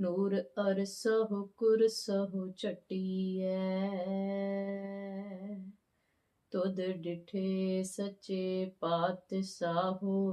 ਨੂਰ ਅਰਸਹੁ ਕੁਰਸਹੁ ਚਟੀਐ ਤੁਧ ਡਿਠੇ ਸੱਚੇ ਪਾਤਸ਼ਾਹੋ।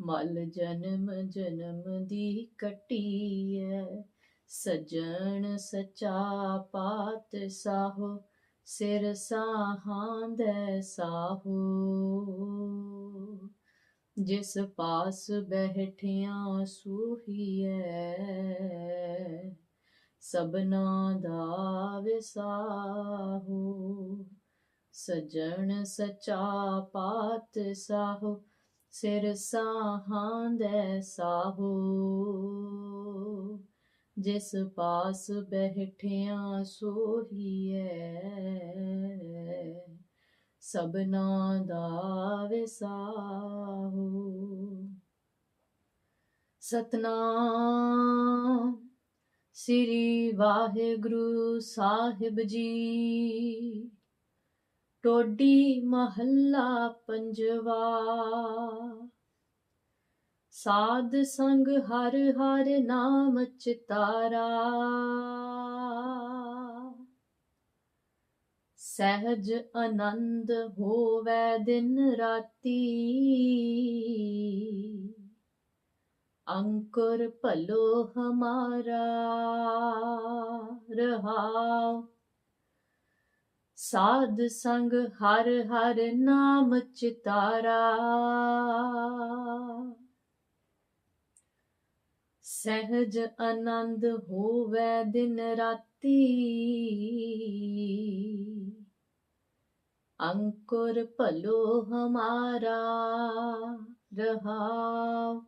ਮਲ ਜਨਮ ਜਨਮ ਦੀ ਕਟੀਐ। ਸਜਣ ਸਚਾ ਪਾਤਸ਼ਾਹੋ। ਸਿਰ ਸਾਹਾਂਦੈ ਸਾਹੋ। ਜਿਸ ਪਾਸ ਬੈਠਿਆ ਸੂਹੀਐ। ਸਬਨਾ ਦਾ ਵਿਸਾਹੋ, ਸਜਣ ਸਚਾ ਪਾਤਸ਼ਾਹੋ, ਸਿਰ ਸਾਹਾਂਦੈ ਸਾਹੋ। ਜਿਸ ਪਾਸ ਬਹਿਠਿਆਂ ਸੋਹੀਐ ਸਬਨਾ ਦਾ ਵਿਸਾਹੋ ਸਤਨਾਮ ਸ੍ਰੀ ਵਾਹਿਗੁਰੂ ਸਾਹਿਬ ਜੀ। ਟੋਡੀ ਮਹੱਲਾ ਪੰਜਵਾ। ਸਾਧ ਸੰਗ ਹਰ ਹਰ ਨਾਮ ਚਿਤਾਰਾ। ਸਹਿਜ ਆਨੰਦ ਹੋਵੇ ਦਿਨ ਰਾਤੀ। ਅੰਕੁਰ ਭਲੋ ਹਮਾਰਾ, ਰਹਾਉ। ਸਾਧ ਸੰਗ ਹਰ ਹਰ ਨਾਮ ਚਿਤਾਰਾ। ਸਹਿਜ ਆਨੰਦ ਹੋਵੇ ਦਿਨ ਰਾਤੀ। ਅੰਕੁਰ ਭਲੋ ਹਮਾਰਾ ਰਹਾਉ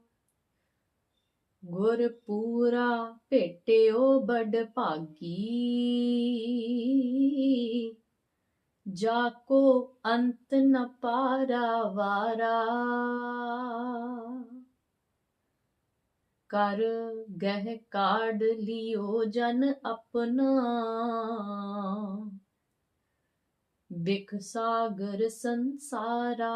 ਗੁਰ ਪੂਰਾ ਭੇਟਿਓ ਬੜ ਭਾਗੀ ਜਾ ਕੋ ਅੰਤ ਨ ਪਾਰਾ ਵਾਰਾ ਕਰ ਗਹਿ ਕਾਢ ਲਿਓ ਜਨ ਆਪਣਾ ਬਿਖ ਸਾਗਰ ਸੰਸਾਰਾ।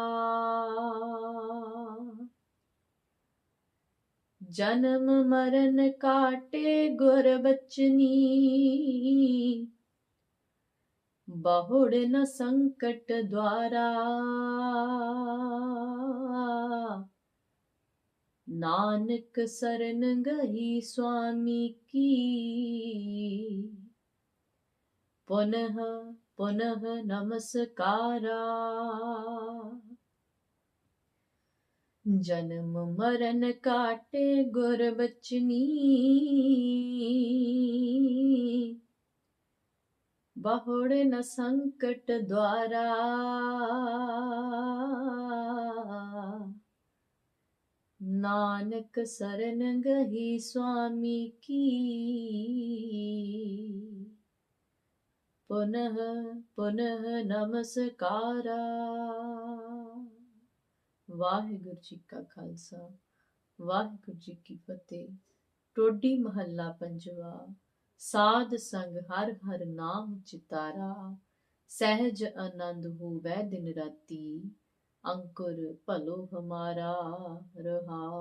ਜਨਮ ਮਰਨ ਕਾਟੇ ਗੁਰ ਬਚਨੀ। ਬਹੁੜ ਨ ਸੰਕਟ ਦੁਆਰਾ। ਨਾਨਕ ਸਰਨ ਗਈ ਸੁਆਮੀ ਕੀ। ਪੁਨః ਪੁਨః ਨਮਸਕਾਰਾ ਜਨਮ ਮਰਨ ਕਾਟੇ ਗੁਰ ਬਚਨੀ ਬਹੁੜ ਨ ਸੰਕਟ ਦਵਾਰਾ ਨਾਨਕ ਸਰਨ ਗਹੀ ਸੁਆਮੀ ਕੀ ਪੁਨః ਪੁਨః ਨਮਸਕਾਰਾ। ਵਾਹਿਗੁਰੂ ਜੀ ਕਾ ਖਾਲਸਾ, ਵਾਹਿਗੁਰੂ ਜੀ ਕੀ ਫਤਿਹ। ਟੋਡੀ ਮਹੱਲਾ ਪੰਜਵਾ, ਸਾਧ ਸੰਗ ਹਰ ਹਰ ਨਾਮ ਚਿਤਾਰਾ। ਸਹਿਜ ਆਨੰਦ ਹੋਵੇ ਦਿਨ ਰਾਤੀ, ਅੰਕੁਰ ਭਲੋ ਹਮਾਰਾ ਰਹਾ।